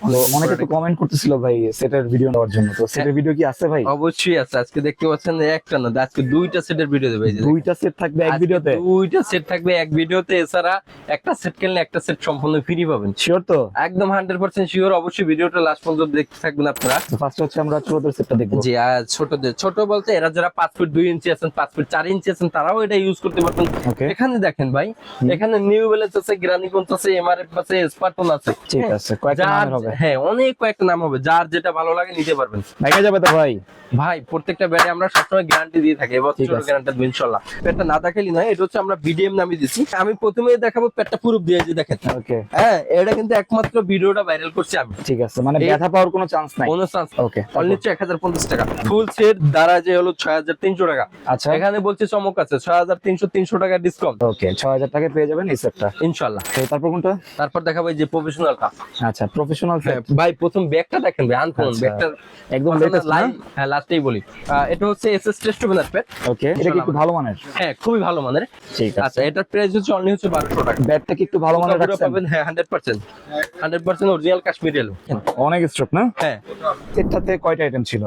তো অনেকে তো কমেন্ট করতেছিল ভাই সেটের ভিডিও নেওয়ার জন্য। তো সেটের ভিডিও কি আছে ভাই? অবশ্যই আছে। আজকে দেখতে পাচ্ছেন একটা না আজকে দুইটা সেটের ভিডিও দেবে। দুইটা সেট থাকবে এক ভিডিওতে দুইটা সেট থাকবে এক ভিডিওতে এছাড়া একটা সেট কিনলে একটা সেট সম্পূর্ণ ফ্রি পাবেন। শিওর তো? একদম হান্ড্রেড পার্সেন্ট শিওর অবশ্যই ভিডিওটা লাস্ট পর্যন্ত দেখতে থাকবেন আপনারা। ফার্স্ট হচ্ছে আমরা ছোটদের সেটটা দেখব। জি ছোটদের। ছোট বলতে এরা যারা পাঁচ ফুট দুই ইঞ্চি আছেন পাঁচ ফুট চার ইঞ্চি আছেন তারাও এটা ইউজ করতে পারবেন। এখানে দেখেন ভাই এখানে নিউ ব্যালেন্স আছে গ্রানিকন্স আছে এমআরএফ আছে স্পার্টন আছে। ঠিক হ্যাঁ, আছে কয়েকটা নামের হবে। হ্যাঁ অনেক কয়েকটা নাম হবে যার যেটা ভালো লাগে নিতে পারবেন। দেখা যাবে তো ভাই? ভাই প্রত্যেকটা ব্যাটে আমরা সবসময় গ্যারান্টি দিয়ে থাকি আছে। গ্যারান্টি দেবো ইনশাল্লাহ। পেটটা না দেখালি নয় এটা হচ্ছে আমরা বিডিএম নামে দিচ্ছি আমি প্রথমে দেখাবো পুরো দিয়ে যে দেখেন। ওকে। হ্যাঁ এটা কিন্তু একমাত্র ভিডিওটা ভাইরাল করছি আমি। ঠিক আছে মানে ব্যথা পাওয়ার কোনো চান্স নাই। কোনো চান্স ওকে অনলি হচ্ছে এক হাজার পঞ্চাশ টাকা। ফুল সেট দ্বারা যে হলো ছয় হাজার তিনশো টাকা। আচ্ছা। এখানে বলছে চমক আছে ছয় হাজার তিনশো তিনশো টাকা ডিসকাউন্ট ওকে ছয় হাজার টাকায় পেয়ে যাবেন এই সেটটা ইনশাল্লাহ। তারপর কোনটা? তারপর দেখাবো এই যে প্রফেশনালটা আচ্ছা প্রফেশনাল সেট ভাই প্রথম ব্যাগটা দেখেন ভাই আনকমন আচ্ছা। ব্যাগটা। একদম লেটেস্ট লাইন হ্যাঁ লাস্টেই বলি। এটা হচ্ছে এসএস প্যাড ওকে এটা কি একটু ভালো মানের? হ্যাঁ খুবই ভালো মানের। ঠিক আছে। আচ্ছা এটার প্রাইস হচ্ছে অনলি হচ্ছে বারোশো টাকা। ব্যাটটা কি একটু ভালো মানের রাখছেন? হ্যাঁ hundred percent hundred percent original Kashmiri অনেক স্ট্রোক না? হ্যাঁ। সেটটাতে কয়টা আইটেম ছিল?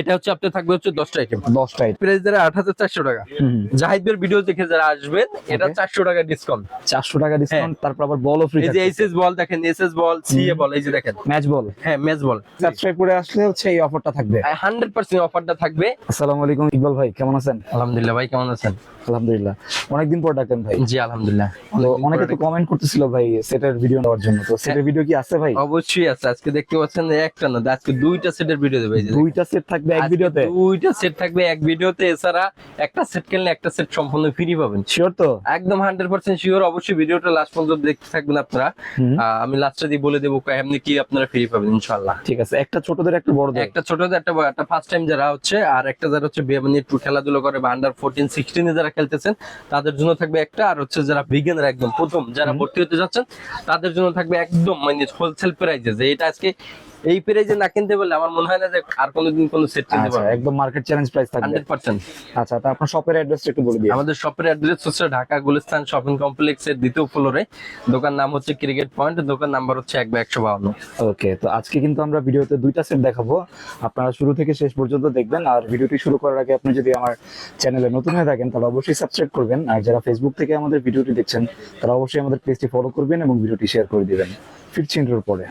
এটা হচ্ছে আপনার থাকবে হচ্ছে দশটা আইটেম দশটা আইটেম প্রাইস যারা আট হাজার চারশো টাকা। হুম জাহিদের ভিডিও দেখে যারা আসবেন এটা Okay. চারশো টাকা ডিসকাউন্ট চারশো টাকা ডিসকাউন্ট তারপর আবার বলও ফ্রি এই যে এসএস বল দেখেন এসএস বল সিএ বল এই যে দেখেন। Match ball. হ্যাঁ ম্যাচ বল। সাবস্ক্রাইব করে আসলে হচ্ছে এই অফারটা থাকবে। হান্ড্রেড পার্সেন্ট অফারটা থাকবে। আসসালামু আলাইকুম ইকবাল ভাই কেমন আছেন? আলহামদুলিল্লাহ ভাই কেমন আছেন? আলহামদুলিল্লাহ। অনেকদিন পর ডাকলেন ভাই। জি আলহামদুলিল্লাহ। তো অনেকে তো কমেন্ট করতেছিল ভাই সেটের ভিডিও নেওয়ার জন্য। তো সেটের ভিডিও কি আছে ভাই? অবশ্যই আছে। আজকে দেখতে পাচ্ছেন যে একটা না আজকে দুইটা সেটের ভিডিও দেবে। দুইটা সেট থাকবে এক ভিডিওতে দুইটা সেট থাকবে এক ভিডিওতে এছাড়া একটা সেট কিনলে একটা সেট সম্পূর্ণ ফ্রি পাবেন। শিওর তো? একদম হান্ড্রেড পার্সেন্ট শিওর অবশ্যই ভিডিওটা লাস্ট পর্যন্ত দেখতে থাকবেন আপনারা। আহ, আমি লাস্টে দিয়ে বলে দেবো এমনি কি আপনারা ফ্রি পাবেন ইনশাল্লাহ ঠিক আছে একটা ছোটদের একটা বড়দের। একটা ছোটদের একটা বড়, একটা ফার্স্ট টাইম যারা হচ্ছে আর একটা যারা হচ্ছে মানে একটু খেলাধুলো করে বা আন্ডার ফোরটিন এ যারা খেলতেছেন তাদের জন্য থাকবে একটা আর হচ্ছে যারা বিজ্ঞানের একদম প্রথম যারা ভর্তি হতে যাচ্ছেন তাদের জন্য থাকবে একদম মানে হোলসেল প্রাইজে যে এটা আজকে এই প্রাইজে না কিনতে পারলে আমার মনে হয় না যে আর কোনোদিন কোনো সেট কিনতে আচ্ছা পারবে। একদম মার্কেট চ্যালেঞ্জ প্রাইস থাকবে। Hundred percent. আচ্ছা তা আপনার শপের অ্যাড্রেসটা একটু বলে দিন আমাদের শপের অ্যাড্রেস হচ্ছে ঢাকা গুলিস্তান শপিং কমপ্লেক্সের দ্বিতীয় ফ্লোরে দোকান নাম হচ্ছে ক্রিকেট পয়েন্ট দোকান নাম্বার হচ্ছে এক বা একশো বাউন্ন ওকে তো আজকে কিন্তু আমরা ভিডিওতে দুইটা সেট দেখাবো। আপনারা শুরু থেকে শেষ পর্যন্ত দেখবেন আর ভিডিওটি শুরু করার আগে আপনি যদি আমার চ্যানেলে নতুন হয়ে থাকেন তাহলে অবশ্যই সাবস্ক্রাইব করবেন। আর যারা ফেসবুক থেকে আমাদের ভিডিওটি দেখছেন তারা অবশ্যই আমাদের পেজটি ফলো করবেন এবং ভিডিওটি শেয়ার করে দিবেন। ফিরছি ইন্টার পরে।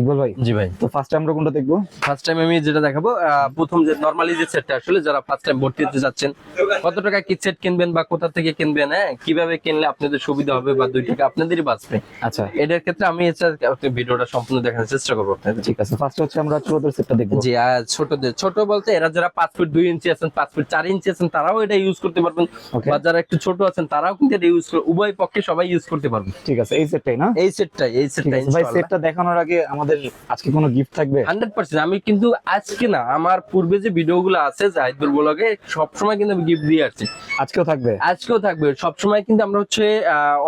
ইকবাল ভাই? জি ভাই। তো ফার্স্ট আমরা কোনটা দেখব? ফার্স্ট টাইম আমি যেটা দেখাবো প্রথম যে নরমালি যে সেটটা আসলে যারা ফার্স্ট টাইম ভর্তি হতে যাচ্ছেন কত টাকা কি সেট কিনবেন বা কোথা থেকে কিনবেন হ্যাঁ কীভাবে কিনলে আপনাদের সুবিধা হবে বা দুই টাকা আপনাদেরই বাঁচবে। আচ্ছা। এটার ক্ষেত্রে আমি ভিডিওটা সম্পূর্ণ দেখানোর চেষ্টা করব আপনাদের। ঠিক আছে ফার্স্ট হচ্ছে আমরা ছোটদের সেটটা দেখব। জি ছোটদের ছোট বলতে এরা যারা পাঁচ ফুট দুই ইঞ্চি আছেন পাঁচ ফুট চার ইঞ্চি আছেন তারাও এটা ইউজ করতে পারবেন। বা যারা একটু ছোট আছেন তারাও কিন্তু এটা ইউজ উভয় পক্ষে সবাই ইউজ করতে পারবেন ঠিক আছে এই সেটটাই না? এই সেটটাই এই সেটটাই ভাই সেটটা দেখানোর আগে আমাদের আজকে কোনো গিফট থাকবে? Hundred percent. আমি কিন্তু আজকে না আমার পূর্বে যে ভিডিও গুলো আছে জাহিদুর ব্লগে সবসময় কিন্তু আমি গিফট দিয়ে আসছি। আজকেও থাকবে? আজকেও থাকবে। সবসময় কিন্তু আমরা হচ্ছে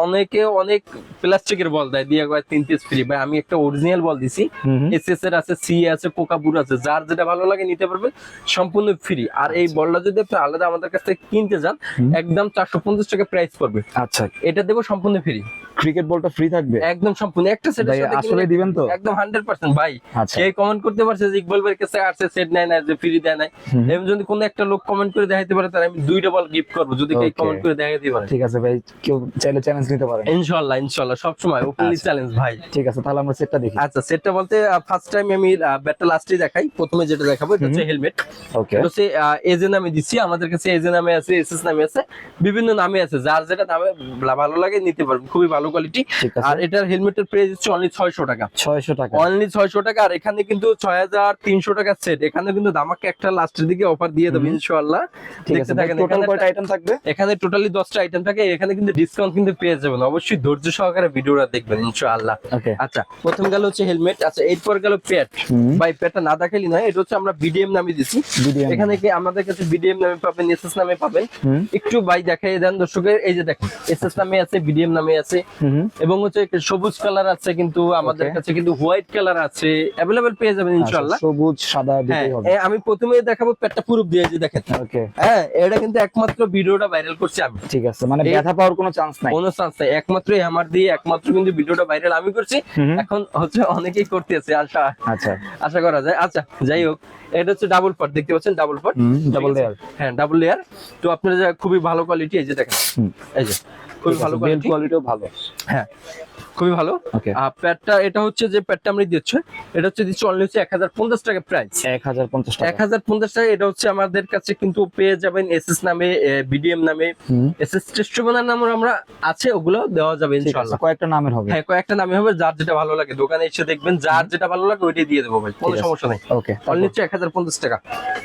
অনেকে অনেক প্লাস্টিকের বল দেয়। দিয়ে কয় তিন পিস ফ্রি ভাই আমি একটা অরিজিনাল বল দিছি। হুম হুম। এস এস এর আছে সি আছে কোকাপুর আছে। যার যেটা ভালো লাগে নিতে পারবে সম্পূর্ণ ফ্রি আর এই বলটা যদি আপনি আলাদা আমাদের কাছ থেকে কিনতে যান একদম চারশো পঞ্চাশ টাকা প্রাইস পড়বে। আচ্ছা। এটা দেবো সম্পূর্ণ ফ্রি ক্রিকেট বলটা ফ্রি থাকবে? একদম সম্পূর্ণ। একটা সেটের সাথে আসলে দিবেন তো? একদম হান্ড্রেড পার্সেন্ট ভাই। আচ্ছা। কে কমেন্ট করতে পারছে যে ইকবাল ভাইয়ের কাছে আসছে সেট নেয় না যে ফ্রি দেয়। এমন যদি কোনো একটা লোক কমেন্ট করে দেখাইতে পারে তাহলে আমি দুইটা বল গিফট করব। যদি কেউ কমেন্ট করে দেখাইতে পারে। ঠিক আছে ভাই কেউ চাইলে চ্যালেঞ্জ নিতে ইনশাল্লাহ ইনশাল্লাহ সবসময় ওপেনলি আচ্ছা। চ্যালেঞ্জ ভাই। ঠিক আছে তাহলে আমরা সেটটা দেখি। আচ্ছা সেটটা বলতে ফার্স্ট টাইম আমি ব্যাটটা দেখাই। প্রথমে যেটা দেখাবো এটা হচ্ছে হেলমেট ওকে এটা হচ্ছে এজে নামে দিচ্ছি। আমাদের কাছে এজে নামে আছে এসএস নামে আছে। বিভিন্ন নামে আছে। যার যেটা নামে ভালো লাগে নিতে পারবেন। খুবই ভালো কোয়ালিটি আর এটার হেলমেটের প্রাইস হচ্ছে অনলি ছয়শো টাকা। ছয়শো টাকা। অনলি ছয়শো টাকা আর এখানে কিন্তু ছয় হাজার তিনশো টাকা সেট এখানে কিন্তু দামাকে একটা লাস্টের দিকে অফার দিয়ে দেবে হুম। ইনশাআল্লাহ। দেখতে থাকেন টোটাল কয়টা আইটেম থাকবে? এখানে টোটালি দশটা আইটেম থাকে এখানে কিন্তু ডিসকাউন্ট কিন্তু পেয়ে যাবেন। অবশ্যই ধৈর্য সহকারে ভিডিওটা দেখবেন ইনশাআল্লাহ। আচ্ছা প্রথম গেল হচ্ছে হেলমেট আচ্ছা এরপর গেল হুম। ভাই প্যাডটা না দেখালি নয় এটা হচ্ছে আমরা বিডিএম নামে দিছি। বিডিএম এখানে কি আমাদের কাছে বিডিএম নামে পাবেন এসএস নামে পাবেন। একটু ভাই দেখাই দেন দর্শকের এই যে দেখেন এসএস নামে আছে বিডিএম নামে আছে। এবং হচ্ছে সবুজ কালার আছে কিন্তু আমাদের কাছে কিন্তু হোয়াইট কালার আছে অ্যাভেলেবেল পেয়ে যাবেন আচ্ছা, ইনশাআল্লাহ। সবুজ সাদা হ্যাঁ দুটোই হবে আমি প্রথমে দেখাবো পেটটা পুরো দিয়ে যে দেখেন। ওকে হ্যাঁ এটা কিন্তু একমাত্র ভিডিওটা ভাইরাল করছি আমি। ঠিক আছে মানে ব্যথা পাওয়ার কোনো চান্স নাই। কোনো চান্স নাই। একমাত্র আমার দিয়ে একমাত্র কিন্তু ভিডিওটা ভাইরাল আমি করছি। এখন হচ্ছে অনেকেই করতেছে আশা। আচ্ছা। আশা করা যায়। আচ্ছা যাই হোক এটা হচ্ছে ডাবল পার্ট দেখতে পাচ্ছেন ডাবল পার্ট ডাবল লেয়ার হ্যাঁ ডাবল লেয়ার তো আপনারা খুবই ভালো কোয়ালিটি এই যে দেখেন। এই যে খুবই ভালো কোয়ালিটিও ভালো। হ্যাঁ খুবই ভালো। আর প্যাডটা এটা হচ্ছে যে প্যাডটা আমরা দিচ্ছি এটা হচ্ছে দিচ্ছি অনলি হচ্ছে এক হাজার পঞ্চাশ টাকা প্রাইস এক হাজার পঞ্চাশ এক হাজার পঞ্চাশ টাকা এটা হচ্ছে আমাদের কাছে কিন্তু পেয়ে যাবেন এসএস নামে বিডিএম নামে। হুম। এসএস টেস্টমেন্টার নামে আমরা আছে ওগুলো দেওয়া যাবে ইনশাআল্লাহ। কয়েকটা নামের হবে। হ্যাঁ কয়েকটা নামে হবে যার যেটা ভালো লাগে। দোকানে এসে দেখবেন যার যেটা ভালো লাগে ওইটাই দিয়ে দেবো ভাই কোনো সমস্যা নেই। ওকে অনলি হচ্ছে এক হাজার পঞ্চাশ টাকা।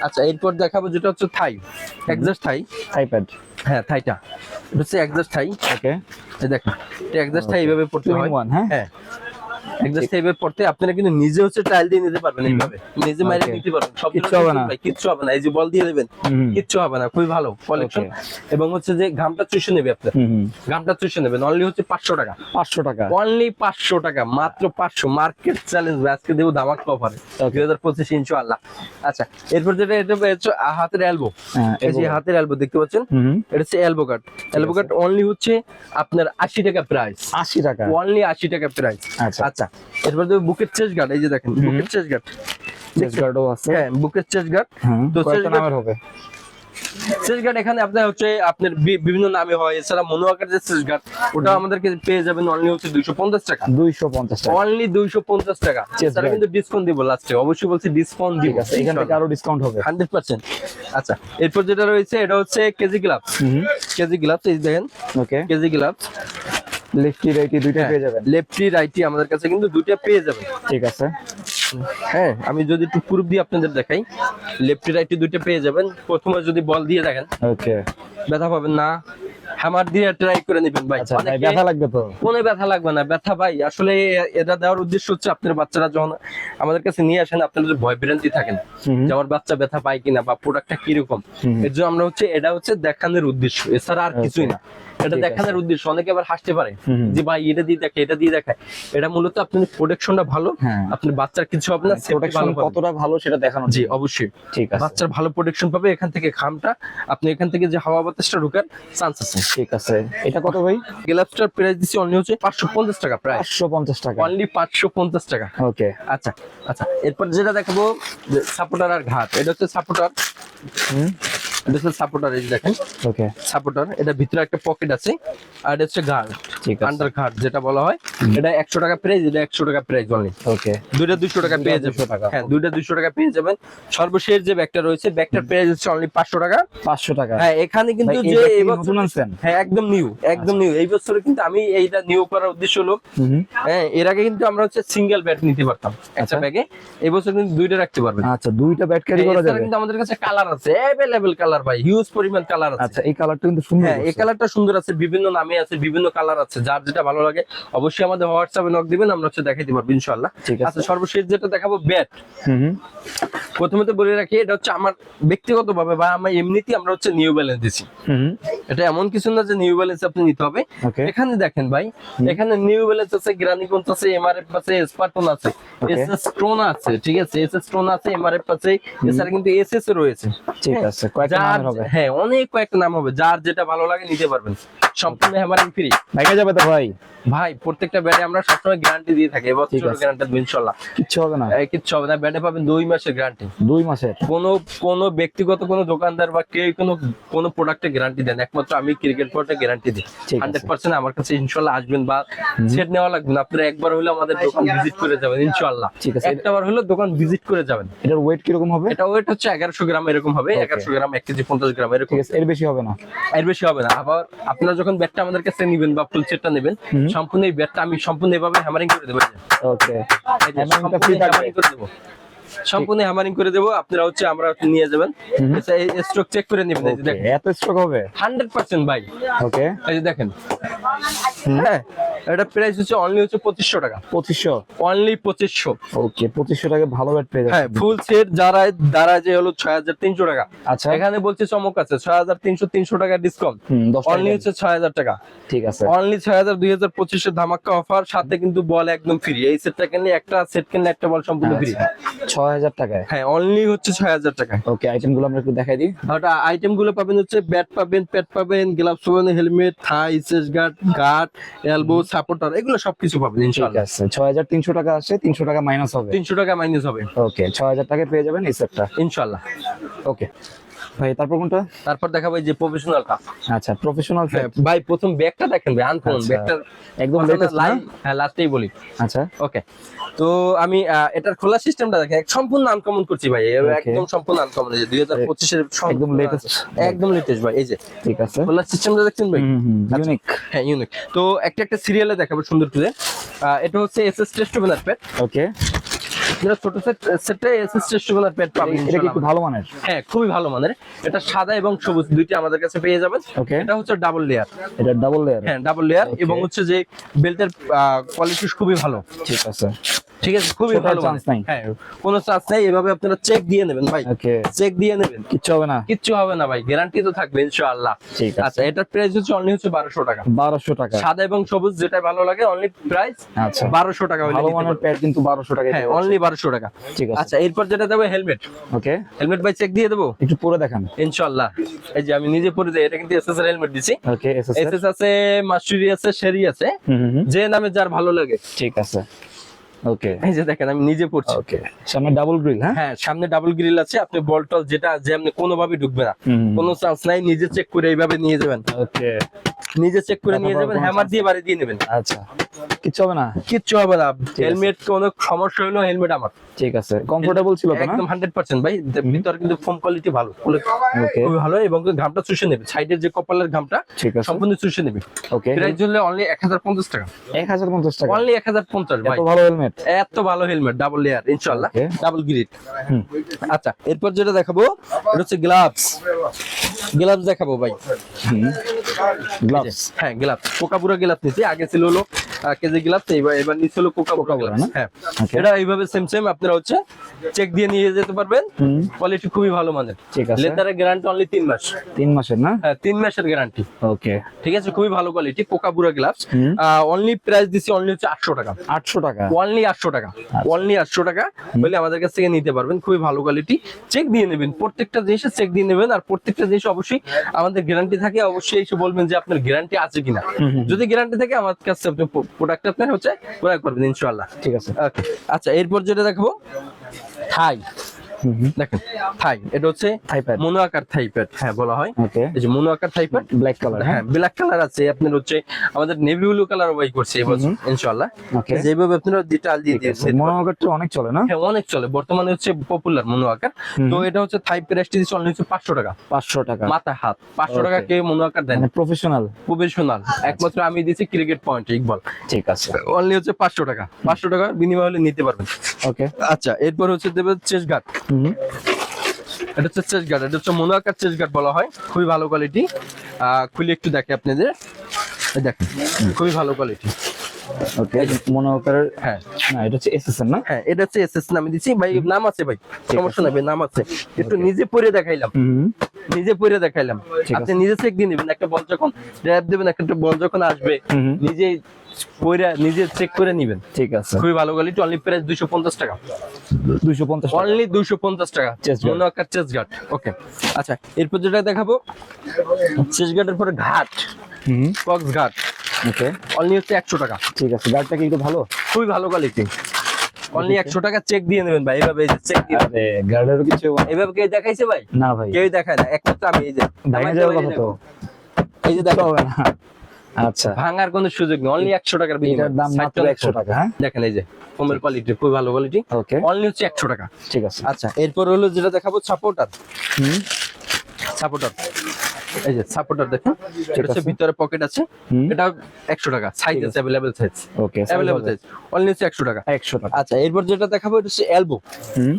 আচ্ছা এরপর দেখাবো যেটা হচ্ছে থাই। একজাস্ট থাই। আইপ্যাড হ্যাঁ থাইটা। এটা হচ্ছে একজাস্ট থাই। ওকে। এই এটা একজাস্ট থাই এইভাবে পড়তে হয়। হ্যাঁ? হ্যাঁ। একজাস্ট এইভাবে পড়তে আপনারা কিন্তু নিজে হচ্ছে ট্রায়াল দিয়ে নিতে পারবেন এইভাবে। নিজে মাইরে. নিতে পারবেন। সব কিচ্ছু হবে না। কিচ্ছু হবে না। এই যে বল দিয়ে দেবেন কিচ্ছু হবে না। খুবই ভালো কালেকশন এবং হচ্ছে যে ঘামটা চুষে নেবে আপনার। ঘামটা চুষে নেবেন। অনলি হচ্ছে পাঁচশো টাকা। পাঁচশো টাকা। অনলি পাঁচশো টাকা। মাত্র পাঁচশো। মার্কেট চ্যালেঞ্জ আজকে দেবো ধামাক অফারে দুই হাজার পঁচিশ ইঞ্চু আল্লাহ আচ্ছা এরপর যেটা এটা হচ্ছে হাতের এলবো হ্যাঁ এই যে হাতের এলবো দেখতে পাচ্ছেন? এটা হচ্ছে elbow cut elbow cut only হচ্ছে আপনার আশি টাকা প্রাইস আশি টাকা। অনলি আশি টাকা প্রাইস আচ্ছা। আচ্ছা এরপর তো বুকের চেস্ট গার্ড এই যে দেখেন বুকের চেস্ট গার্ড চেস্ট গার্ডও আছে। হ্যাঁ বুকের চেস্ট গার্ড তো guard- নামের হবে। চেস্ট গার্ড এখানে আপনার হচ্ছে আপনার বিভিন্ন নামে হয়। এছাড়া মনোয়াকার যে চেস্ট গার্ড ওটা আমাদেরকে পেয়ে যাবেন অনলি হচ্ছে দুইশো পঞ্চাশ টাকা। দুইশো পঞ্চাশ টাকা। অনলি দুইশো পঞ্চাশ টাকা। তারা কিন্তু ডিসকাউন্ট দিব লাস্টে অবশ্যই বলছি ডিসকাউন্ট দিব। এখান থেকে আরও ডিসকাউন্ট হবে। Hundred percent. আচ্ছা এরপর যেটা রয়েছে এটা হচ্ছে কেজি গ্লাভস কেজি গ্লাভস এই দেখেন okay KG gloves lefty righty দুইটা পেয়ে যাবেন। লেফটি রাইটি আমাদের কাছে কিন্তু দুইটা পেয়ে যাবেন। ঠিক আছে। হ্যাঁ আমি যদি একটু প্রুফ দিয়ে আপনাদের দেখাই। লেফটি রাইটি দুইটা পেয়ে যাবেন। প্রথমে যদি বল দিয়ে দেখেন। ওকে ব্যথা পাবেন না। হ্যামার দিয়ে ট্রাই করে নেবেন ভাই। আচ্ছা ভাই ব্যথা লাগবে তো? কোনো ব্যথা লাগবে না। ব্যথা ভাই আসলে এটা দেওয়ার উদ্দেশ্য হচ্ছে আপনার বাচ্চারা যখন আমাদের কাছে নিয়ে আসেন আপনারা যদি ভয় বিভ্রান্তি থাকেন যে আমার বাচ্চা ব্যথা পায় কিনা বা প্রোডাক্টটা কীরকম এর জন্য আমরা হচ্ছে এটা হচ্ছে দেখানোর উদ্দেশ্য। এছাড়া আর কিছুই না। এটা দেখানোর উদ্দেশ্য। অনেকে আবার হাসতে পারে। যে ভাই এটা দিয়ে দেখে এটা দিয়ে দেখায়। এটা মূলত আপনার প্রোটেকশনটা ভালো। হ্যাঁ। আপনার বাচ্চার কিছু হবে না প্রোটেকশন কতটা ভালো সেটা দেখানো জি অবশ্যই। ঠিক আছে। বাচ্চার ভালো প্রোটেকশন পাবে এখান থেকে খামটা আপনি এখান থেকে যে হাওয়া বাতাসটা ঢোকার চান্স আছে। ঠিক আছে। এটা কত ভাই? গ্লাভসটার প্রাইস দিচ্ছি অনলি হচ্ছে পাঁচশো পঞ্চাশ টাকা প্রায়। পাঁচশো পঞ্চাশ টাকা। অনলি পাঁচশো পঞ্চাশ টাকা। ওকে। আচ্ছা আচ্ছা। এরপর যেটা দেখাবো সাপোর্টার আর ঘাট। এটা হচ্ছে সাপোর্টার হুম। এটা হচ্ছে সাপোর্টার এই দেখেন। ওকে সাপোর্টার এটা ভিতরে একটা পকেট আছে আর এটা হচ্ছে আছে। আন্ডার ঘাট যেটা বলা হয়। এটা একশো টাকা প্রাইস এটা একশো টাকা প্রাইস অনলি ওকে দুইটা দুইশো টাকা পেয়ে যাবেন। 200 টাকা। হ্যাঁ দুইটা দুইশো টাকা পেয়ে যাবেন। সর্বশেষ যে ব্যাগটা রয়েছে ব্যাগটার প্রাইস হচ্ছে অনলি পাঁচশো টাকা। পাঁচশো টাকা। হ্যাঁ এখানে কিন্তু যে নতুন আনছেন? হ্যাঁ একদম নিউ একদম নিউ এই বছরে কিন্তু আমি এইটা নিউ করার উদ্দেশ্য হলো হ্যাঁ এর আগে কিন্তু আমরা হচ্ছে সিঙ্গেল ব্যাট নিতে পারতাম। একটা আচ্ছা। ব্যাগে এই বছর কিন্তু দুইটা রাখতে পারবেন। আচ্ছা দুইটা ব্যাট ক্যারি করা যাবে। কিন্তু আমাদের কাছে কালার আছে অ্যাভেলেবেল কালার ভাই হিউজ পরিমাণ কালার আছে। আচ্ছা এই কালারটা কিন্তু সুন্দর হ্যাঁ এই কালারটা সুন্দর আছে বিভিন্ন নামে আছে বিভিন্ন কালার আছে যার যেটা ভালো লাগে অবশ্যই আমাদের হোয়াটসঅ্যাপে নক দিবেন আমরা হচ্ছে দেখাইতে পারব ইনশাআল্লাহ। ঠিক আছে। আচ্ছা সর্বশেষ যেটা দেখাবো ব্যাট হুম প্রথমে তো বলে রাখি এটা হচ্ছে আমার ব্যক্তিগত ভাবে বা আমার এমনিতেই আমরা হচ্ছে নিউ ব্যালেন্স দিছি। হুম এটা এমন কিছু না যে নিউ ব্যালেন্স আপনি নিতে হবে। এখানে দেখেন ভাই এখানে নিউ ব্যালেন্স আছে গ্রানিকন্স আছে এমআরএফ আছে স্পার্টন আছে. এসএস স্টোন আছে ঠিক আছে? এসএস স্টোন আছে এমআরএফ আছে এছাড়া কিন্তু এসএস রয়েছে। ঠিক হ্যাঁ, আছে কয়েকটা যার হবে। হ্যাঁ অনেক কয়েকটা নাম হবে। যার যেটা ভালো লাগে নিতে পারবেন। সম্পূর্ণ হ্যামারিং ফ্রি ভাইকা যাবে তো ভাই? ভাই প্রত্যেকটা ব্যাটে আমরা সবসময় গ্যারান্টি দিয়ে থাকি ছোট গ্যারান্টি দেবো ইনশাল্লাহ। কিচ্ছু হবে না। এই কিচ্ছু হবে না। ব্যাটে পাবেন দুই মাসের গ্যারান্টি দুই মাসের? কোনো কোনো ব্যক্তিগত কোনো দোকানদার বা কেউ কোনো কোনো প্রোডাক্টে গ্যারান্টি দেন একমাত্র আমি ক্রিকেট প্রোডাক্টে গ্যারান্টি দিই। হান্ড্রেড পার্সেন্ট আমার কাছে ইনশাল্লাহ আসবেন বা সেট নেওয়া লাগবে না। আপনারা একবার হলে আমাদের দোকান ভিজিট করে যাবেন ইনশাল্লাহ। ঠিক আছে। একটা বার হলে দোকান ভিজিট করে যাবেন। এটার ওয়েট কীরকম হবে? এটা ওয়েট হচ্ছে এগারোশো গ্রাম এরকম হবে. এগারোশো গ্রাম এক কেজি পঞ্চাশ গ্রাম এরকম। এর বেশি হবে না। এর বেশি হবে না। আবার আপনারা যখন ব্যাটটা আমাদের কাছে নেবেন বা ফুল সেটটা নেবেন সম্পূর্ণ এই ব্যাটটা আমি সম্পূর্ণ এভাবে হ্যামারিং করে দেবো ওকে সম্পূর্ণ করে দেবো। হ্যামারিং করে দেবো আপনারা হচ্ছে আমরা নিয়ে যাবেন। এই স্ট্রোক চেক করে নেবেন এই যে দেখেন। এত স্ট্রোক হবে? হান্ড্রেড পার্সেন্ট ভাই। ওকে এই যে দেখেন। হ্যাঁ এটা প্রাইস হচ্ছে অনলি হচ্ছে পঁচিশশো টাকা। পঁচিশশো? অনলি পঁচিশশো। ওকে পঁচিশশো টাকা ভালো ব্যাট পেয়ে হ্যাঁ ফুল সেট যারা দ্বারা যে হলো ছয় হাজার তিনশো টাকা। আচ্ছা। এখানে বলছে চমক আছে ছয় হাজার তিনশো তিনশো টাকা ডিসকাউন্ট অনলি হচ্ছে ছয় হাজার টাকা। ঠিক আছে। অনলি ছয় হাজার দুই হাজার পঁচিশের ধামাক্কা অফার সাথে কিন্তু বল একদম ফ্রি এই সেটটা কিনলে একটা সেট কিনলে একটা বল সম্পূর্ণ ফ্রি আচ্ছা, ছয় হাজার টাকায়? হ্যাঁ অনলি হচ্ছে ছয় হাজার টাকা ওকে আইটেমগুলো আমরা একটু দেখাই দিই। ওটা আইটেমগুলো পাবেন হচ্ছে ব্যাট পাবেন প্যাড পাবেন গ্লাভস পাবেন helmet thigh chest guard guard elbow supporter এগুলো সবকিছু পাবেন ইনশাআল্লাহ আছে। হাজার তিনশো টাকা আসছে তিনশো টাকা মাইনাস হবে। তিনশো টাকা মাইনাস হবে। ওকে ছয় হাজার টাকায় পেয়ে যাবেন এই সেটটা ইনশাআল্লাহ ওকে ভাই তারপর কোনটা? তারপর দেখাবো যে প্রফেশনালটা আচ্ছা প্রফেশনাল হ্যাঁ ভাই প্রথম ব্যাগটা দেখেন ভাই আনকমন আচ্ছা। ব্যাগটা। একদম না? লাইন হ্যাঁ লাস্টেই বলি। আচ্ছা। ওকে তো আমি এটার খোলা সিস্টেমটা দেখেন সম্পূর্ণ আনকমন করছি ভাই একদম সম্পূর্ণ আনকমন এই যে দুই হাজার পঁচিশের একদম latest। একদম লেটেস্ট ভাই এই যে। ঠিক আছে। খোলা সিস্টেমটা দেখছেন ভাই? ইউনিক হ্যাঁ ইউনিক তো একটা একটা সিরিয়ালে দেখাবো সুন্দর করে। এটা হচ্ছে S S test opener pad okay যেটা ছোট সেট সেটে এস এস টেস্ট প্যাড পাবেন এটা কি ভালো মানের? হ্যাঁ খুবই ভালো মানের। এটা সাদা এবং সবুজ দুইটি আমাদের কাছে পেয়ে যাবেন। ওকে এটা হচ্ছে ডাবল লেয়ার এটা ডাবল লেয়ার হ্যাঁ ডাবল লেয়ার এবং হচ্ছে যে বেল্টের কোয়ালিটি খুবই ভালো। ঠিক আছে। ঠিক আছে খুবই ভালো chance মানের। নাই। হ্যাঁ কোনো চান্স নাই এভাবে আপনারা চেক দিয়ে নেবেন ভাই। ওকে চেক দিয়ে নেবেন। কিচ্ছু হবে না। কিচ্ছু হবে না ভাই গ্যারান্টি তো থাকবে ইনশাআল্লাহ। ঠিক আছে। আচ্ছা এটার প্রাইস হচ্ছে অনলি হচ্ছে বারোশো টাকা। বারোশো টাকা। সাদা এবং সবুজ যেটা ভালো লাগে অনলি প্রাইস আচ্ছা। বারোশো টাকা হলে ভালো মানের প্যাড কিন্তু বারোশো টাকা হ্যাঁ অনলি বারোশো টাকা। ঠিক আছে। আচ্ছা এরপর যেটা দেবো হেলমেট ওকে হেলমেট ভাই চেক দিয়ে দেবো? একটু পরে দেখান। ইনশাআল্লাহ। এই যে আমি নিজে পরে দেই এটা কিন্তু এসএস এর হেলমেট দিছি। ওকে এস এস এসএস আছে মাসুরি আছে শেরি আছে। যে নামে যার ভালো লাগে। ঠিক আছে। ওকে এই যে দেখেন আমি নিজে পড়ছি। ওকে সামনে ডাবল গ্রিল হ্যাঁ? হ্যাঁ সামনে ডাবল গ্রিল আছে আপনি বল যেটা যে আপনি কোনোভাবে ঢুকবে না। কোনো চান্স নাই নিজে চেক করে এইভাবে নিয়ে যাবেন। ওকে নিজে চেক করে নিয়ে যাবেন হ্যামার দিয়ে বাড়ি দিয়ে নেবেন। আচ্ছা। কিচ্ছু হবে না? কিচ্ছু হবে না। হেলমেট কোনো সমস্যা হলো হেলমেট আমার। ঠিক আছে। কমফোর্টেবল ছিল তো না? একদম হান্ড্রেড পার্সেন্ট ভাই ভিতর কিন্তু ফোম কোয়ালিটি ভালো। খুবই ভালো এবং ঘামটা চুষে নেবে। সাইডের যে কপালের ঘামটা ঠিক আছে। সম্পূর্ণ চুষে নেবে। ওকে প্রাইস হলে অনলি এক হাজার পঞ্চাশ টাকা। এক হাজার পঞ্চাশ টাকা? অনলি এক হাজার পঞ্চাশ ভাই। এত ভালো হেলমেট এত ভালো হেলমেট ডাবল লেয়ার ইনশাআল্লাহ ডাবল গ্রিড আচ্ছা এরপর যেটা দেখাবো এটা হচ্ছে গ্লাভস গ্লাভস দেখাবো ভাই। গ্লাভস হ্যাঁ গ্লাভস কোকাপুরা গ্লাভস নিছি। আগে ছিল হলো কেজি গ্লাভস এবার এবার নিচ্ছে হলো গ্লাভস হ্যাঁ. এটা এইভাবে সেম সেম আপনারা হচ্ছে চেক দিয়ে নিয়ে যেতে পারবেন। কোয়ালিটি খুবই ভালো মানের। ঠিক আছে। লেদারের গ্যারান্টি অনলি তিন মাস। তিন মাসের না? হ্যাঁ তিন মাসের গ্যারান্টি ওকে ঠিক আছে খুবই ভালো কোয়ালিটি কোকাপুরা গ্লাভস হুম। অনলি প্রাইস দিচ্ছি অনলি হচ্ছে আটশো টাকা। আটশো টাকা। অনলি আটশো টাকা। অনলি আটশো টাকা। বলে আমাদের কাছ থেকে নিতে পারবেন খুবই ভালো কোয়ালিটি চেক দিয়ে নেবেন প্রত্যেকটা জিনিসের চেক দিয়ে নেবেন। আর প্রত্যেকটা জিনিস অবশ্যই আমাদের গ্যারান্টি থাকে। অবশ্যই এসে বলবেন যে আপনার গ্যারান্টি আছে কিনা। যদি গ্যারান্টি থাকে আমার কাছে আপনি প্রোডাক্ট আপনার হচ্ছে ক্রয় করবেন ইনশাআল্লাহ। ঠিক আছে। ওকে আচ্ছা এরপর যেটা দেখাবো থাই হুম হুম দেখেন থাই এটা হচ্ছে থাই প্যাড মনো আকার থাই হ্যাঁ বলা হয়। এই যে মনো আকার থাই ব্ল্যাক কালার হ্যাঁ ব্ল্যাক কালার আছে আপনার হচ্ছে আমাদের নেভি ব্লু কালার ওয়াই করছে এবছর ইনশাআল্লাহ। যেভাবে আপনারা ডিটেল দিয়ে দিয়েছেন মনোমোগারটা অনেক চলে না? হ্যাঁ অনেক চলে বর্তমানে হচ্ছে পপুলার মনো আকার। তো এটা হচ্ছে থাই প্রাইসটি দিচ্ছে অনলি হচ্ছে পাঁচশো টাকা। পাঁচশো টাকা। মাথা হাত পাঁচশো Okay. টাকা কেউ মনো আকার দেন প্রফেশনাল প্রফেশনাল একমাত্র আমি দিচ্ছি ক্রিকেট পয়েন্ট ইকবল। ঠিক আছে। অনলি হচ্ছে পাঁচশো টাকা। পাঁচশো টাকা বিনিময় হলে নিতে পারবেন। ওকে। আচ্ছা এরপর হচ্ছে দেবে চেস্ট গার্ড এটা হচ্ছে চেস গার্ড এটা হচ্ছে মনে আকার চেস গার্ড বলা হয়। খুবই ভালো কোয়ালিটি খুলে একটু দেখে আপনাদের। দেখ দেখেন খুবই ভালো কোয়ালিটি ওকে মনে মনোকারের হ্যাঁ না এটা হচ্ছে এসএসএন না? হ্যাঁ এটা হচ্ছে এসএস নামে দিচ্ছি ভাই নাম আছে ভাই সমস্যা নাই ভাই নাম আছে। একটু নিজে পড়ে দেখাইলাম। নিজে পড়ে দেখাইলাম। আপনি নিজে চেক দিয়ে নেবেন একটা বল যখন ড্রাইভ দেবেন একটা বল যখন আসবে নিজে পড়ে নিজে চেক করে নেবেন। ঠিক আছে। খুবই ভালো কোয়ালিটি অনলি প্রাইস দুইশো পঞ্চাশ টাকা। দুইশো পঞ্চাশ টাকা। অনলি দুইশো পঞ্চাশ টাকা। Chest guard. মনে একটা চেস্ট গার্ড ওকে আচ্ছা এরপর যেটা দেখাবো চেস্ট গার্ডের পরে ঘাট। হুম। কক্স ঘাট। ওকে অনলি হচ্ছে একশো টাকা। ঠিক আছে গাড়িটা কি একটু ভালো? খুবই ভালো কোয়ালিটি অনলি একশো টাকা চেক দিয়ে নেবেন ভাই এইভাবে চেক দিয়ে আরে গাড়িরও কিছু এইভাবে কে দেখাইছে ভাই? না ভাই। কেউই দেখায় না একমাত্র আমি এই যে এই কথা তো। এই যে দেখো। হবে না। আচ্ছা। ভাঙার কোনো সুযোগ নেই অনলি একশো টাকার এটার দাম মাত্র একশো টাকা হ্যাঁ? দেখেন এই যে ফোমের কোয়ালিটি খুব ভালো কোয়ালিটি ওকে অনলি হচ্ছে একশো টাকা। ঠিক আছে। আচ্ছা এরপর হলো যেটা দেখাবো সাপোর্টার হুম। সাপোর্টার এই যে সাপোর্টার দেখুন এটা হচ্ছে ভিতরে পকেট আছে। এটা একশো টাকা সাইজ আছে available size okay available size only হচ্ছে একশো টাকা। একশো টাকা। আচ্ছা এরপর যেটা দেখাবো এটা হচ্ছে এলবো হুম।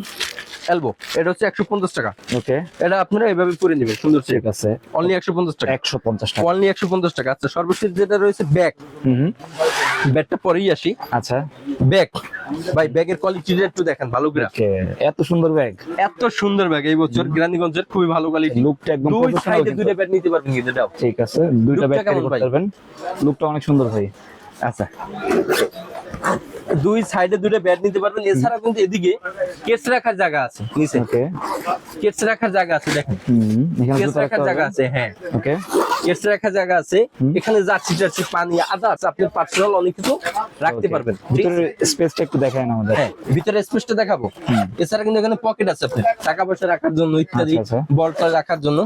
এলবো এটা হচ্ছে একশো পঞ্চাশ টাকা। ওকে এটা আপনারা এভাবে পরে নেবেন সুন্দর ঠিক আছে। অনলি একশো পঞ্চাশ টাকা। একশো পঞ্চাশ টাকা। অনলি একশো পঞ্চাশ টাকা। আচ্ছা সর্বশেষ যেটা রয়েছে ব্যাগ হুম ব্যাগটা পরেই আসি। আচ্ছা। ব্যাগ ভাই ব্যাগের কোয়ালিটিটা একটু দেখেন ভালো করে। এত সুন্দর ব্যাগ এত সুন্দর ব্যাগ এই বছর গ্রানীগঞ্জের খুবই ভালো কোয়ালিটি লুকটা একদম দুই সাইডে দুইটা ব্যাগ নিতে পারবেন কিন্তু এটাও ঠিক আছে দুইটা ব্যাগ কেমন করতে পারবেন। লুকটা অনেক সুন্দর ভাই। আচ্ছা। দুই সাইডে দুটো ব্যাট নিতে পারবেন। এছাড়া কিন্তু এদিকে কেস রাখার জায়গা আছে নিচে। কেস রাখার জায়গা আছে দেখেন। কেস রাখার জায়গা আছে হ্যাঁ। ওকে রাখার জায়গা আছে। এখানে জার্সি টার্সি পানি আদার্স আপনি পার্সোনাল অনেক কিছু রাখতে পারবেন। ভিতরে স্পেসটা একটু দেখায় না আমাদের। হ্যাঁ ভিতরে স্পেসটা দেখাবো। এছাড়া কিন্তু এখানে পকেট আছে আপনার। টাকা পয়সা রাখার জন্য ইত্যাদি আচ্ছা, বলটা রাখার জন্য।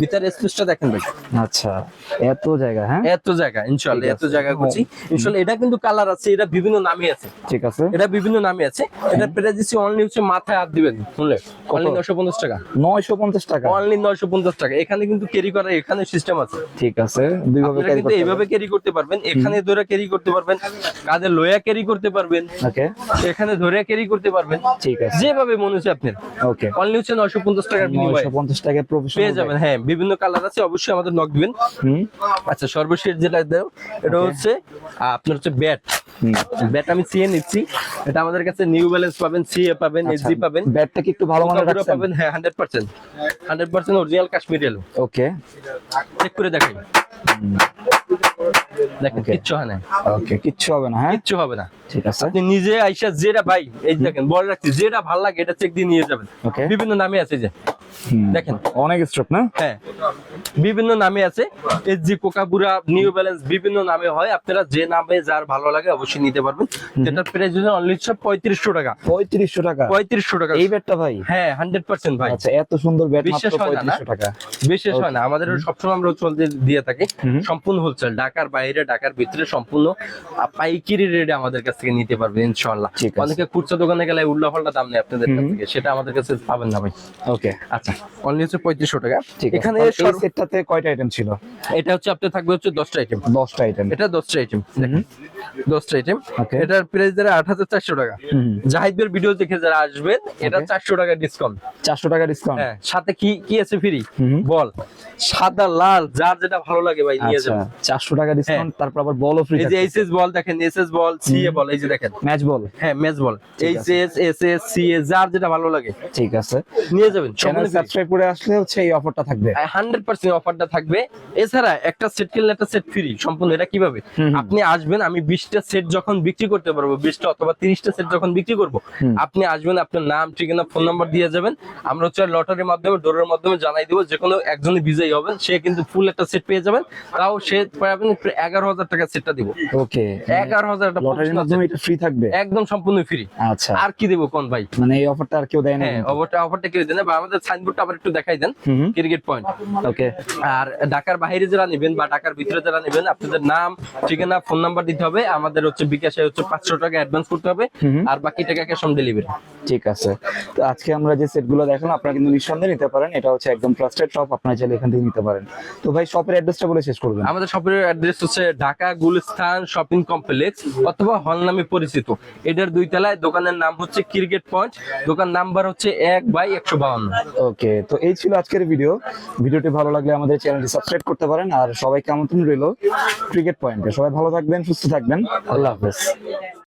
ভিতরে স্পেসটা দেখেন ভাই। আচ্ছা এত জায়গা হ্যাঁ? এত জায়গা ইনশাল্লাহ ঠিক এত জায়গা করছি। ইনশাল্লাহ এটা কিন্তু কালার আছে এটা বিভিন্ন নামে আছে। ঠিক আছে। এটা বিভিন্ন নামে আছে। এটা প্রাইস অনলি হচ্ছে মাথায় হাত দিবেন শুনলে? অনলি নশো পঞ্চাশ টাকা। নয়শো পঞ্চাশ টাকা। অনলি নয়শো পঞ্চাশ টাকা। এখানে কিন্তু ক্যারি করার এখানে সিস্টেম আছে। ঠিক আছে দুইভাবে ক্যারি করতে এইভাবে ক্যারি করতে পারবেন এখানে ধরে ক্যারি করতে পারবেন কাঁধে লোয়া ক্যারি করতে পারবেন ওকে এখানে ধরে ক্যারি করতে পারবেন ঠিক আছে। যেভাবে মনে হচ্ছে আপনার। ওকে অনলি হচ্ছে নয়শো পঞ্চাশ টাকার বিনিময়ে। নয়শো পঞ্চাশ টাকা প্রফেশনাল পেয়ে যাবেন হ্যাঁ বিভিন্ন কালার আছে অবশ্যই আমাদের নক দিবেন। আচ্ছা সর্বশেষ যেটা দেও এটা হচ্ছে আপনার হচ্ছে ব্যাট ব্যাট আমি সিএ নিচ্ছি। এটা আমাদের কাছে নিউ ব্যালেন্স পাবেন সিএ পাবেন আচ্ছা, এসজি পাবেন। ব্যাটটা কি একটু ভালো মানের রাখছেন? পাবেন হ্যাঁ hundred percent hundred percent original Kashmiri okay check করে দেখাই। দেখেন. কিচ্ছু হয় না ওকে কিচ্ছু হবে না হ্যাঁ? কিচ্ছু হবে না। ঠিক আছে। আপনি নিজে আইসা যেটা ভাই এই দেখেন বল রাখছি যেটা ভালো লাগে এটা চেক দিয়ে নিয়ে যাবেন। ওকে বিভিন্ন নামে আছে যে। দেখেন। অনেক স্ট্রোক না? হ্যাঁ। বিভিন্ন নামে আছে। এসজি কোকাবুরা নিউ ব্যালেন্স বিভিন্ন নামে হয়। আপনারা যে নামে যার ভালো লাগে অবশ্যই নিতে পারবেন। যেটার প্রাইস হচ্ছে অনলি সব পঁয়ত্রিশশো টাকা। পঁয়ত্রিশশো টাকা? পঁয়ত্রিশশো টাকা। এই ব্যাটটা ভাই? হ্যাঁ হান্ড্রেড পার্সেন্ট ভাই। আচ্ছা এত সুন্দর ব্যাট মাত্র বিশ্বাস হয় না, টাকা। বিশেষ হয় না। আমাদের সবসময় আমরা চলতে দিয়ে থাকি। সম্পূর্ণ হোলসেল ঢাকার বাইরে ঢাকার ভিতরে সম্পূর্ণ পাইকারি রেটে আমাদের কাছ থেকে নিতে পারবে ইনশাআল্লাহ। অনেকে খুচরা দোকানে গেলে উল্লা পাল্টা দাম নেই আপনাদের কাছ থেকে। সেটা আমাদের কাছে পাবেন না ভাই। ওকে আচ্ছা অনলি হচ্ছে পঁয়ত্রিশশো টাকা। এখানে তাহলে এই সর্ব- সেটটাতে কয়টা আইটেম ছিল? এটা হচ্ছে আপনার থাকবে হচ্ছে দশটা আইটেম দশটা আইটেম এটা দশটা আইটেম দশটা আইটেম এটার প্রাইস দ্বারা আট হাজার চারশো টাকা। জাহিদের ভিডিও দেখে যারা আসবেন এটা চারশো টাকা ডিসকাউন্ট চারশো টাকা ডিসকাউন্ট হ্যাঁ সাথে কি কি আছে ফ্রি বল। সাদা লাল যার যেটা ভালো লাগে ভাই নিয়ে আচ্ছা যাবেন। চারশো টাকা ডিসকাউন্ট তারপর আবার বলও ফ্রি এই যে এসএস বল দেখেন এসএস বল সিএ বল এই যে দেখেন। ম্যাচ বল হ্যাঁ match ball HS SS CA যার যেটা ভালো লাগে। ঠিক আছে। নিয়ে যাবেন সাবস্ক্রাইব করে আসলে হচ্ছে এই অফারটা থাকবে। হান্ড্রেড পার্সেন্ট অফারটা থাকবে। এছাড়া একটা সেট কিনলে একটা সেট ফ্রি সম্পূর্ণ এটা কীভাবে। আপনি আসবেন আমি বিশটা সেট যখন বিক্রি করতে পারব বিশটা অথবা তিরিশটা সেট যখন বিক্রি করব আপনি আসবেন আপনার নাম ঠিকানা ফোন নাম্বার দিয়ে যাবেন। আমরা হচ্ছে লটারির মাধ্যমে ডোরের মাধ্যমে জানাই দেবো যে কোনো একজনই বিজয়ী হবেন সে কিন্তু ফুল একটা সেট পেয়ে যাবেন। তাও সে পাবেন এগারো হাজার টাকা সেটটা দিব। ওকে এগারো হাজার টাকা লটারির মাধ্যমে এটা ফ্রি থাকবে? একদম সম্পূর্ণ ফ্রি আচ্ছা। আর কি দেবো কোন ভাই? মানে এই অফারটা আর কেউ দেয় না হ্যাঁ অফারটা অফারটা কেউ দেন বা আমাদের সাইনবোর্ডটা আবার একটু দেখাই দেন। ক্রিকেট পয়েন্ট ওকে আর ঢাকার বাইরে যারা নেবেন বা ঢাকার ভিতরে যারা নেবেন আপনাদের নাম ঠিকানা ফোন নাম্বার দিতে হবে। আমাদের হচ্ছে বিকাশে হচ্ছে পাঁচশো টাকা অ্যাডভান্স করতে হবে। আর বাকি টাকা ক্যাশ অন ডেলিভারি ঠিক আছে। তো আজকে আমরা যে সেটগুলো দেখলাম আপনারা কিন্তু নিঃসন্দেহে নিতে পারেন। এটা হচ্ছে একদম ট্রাস্টেড শপ আপনারা চাইলে এখান থেকে নিতে পারেন। তো ভাই শপের অ্যাড্রেসটা বলে শেষ করবেন। আমাদের শপের অ্যাড্রেস হচ্ছে ঢাকা গুলিস্তান শপিং কমপ্লেক্স অথবা হল নামে পরিচিত। এটার দুই তলায় দোকানের নাম হচ্ছে ক্রিকেট পয়েন্ট। দোকান নাম্বার হচ্ছে এক বাই একশো বাউন্ন। ওকে তো এই ছিল আজকের ভিডিও ভিডিওটি ভালো লাগলে আমাদের চ্যানেলটি সাবস্ক্রাইব করতে পারেন। আর সবাইকে আমন্ত্রণ রইল ক্রিকেট পয়েন্টে। সবাই ভালো থাকবেন সুস্থ থাকবেন। আল্লাহ হাফেজ।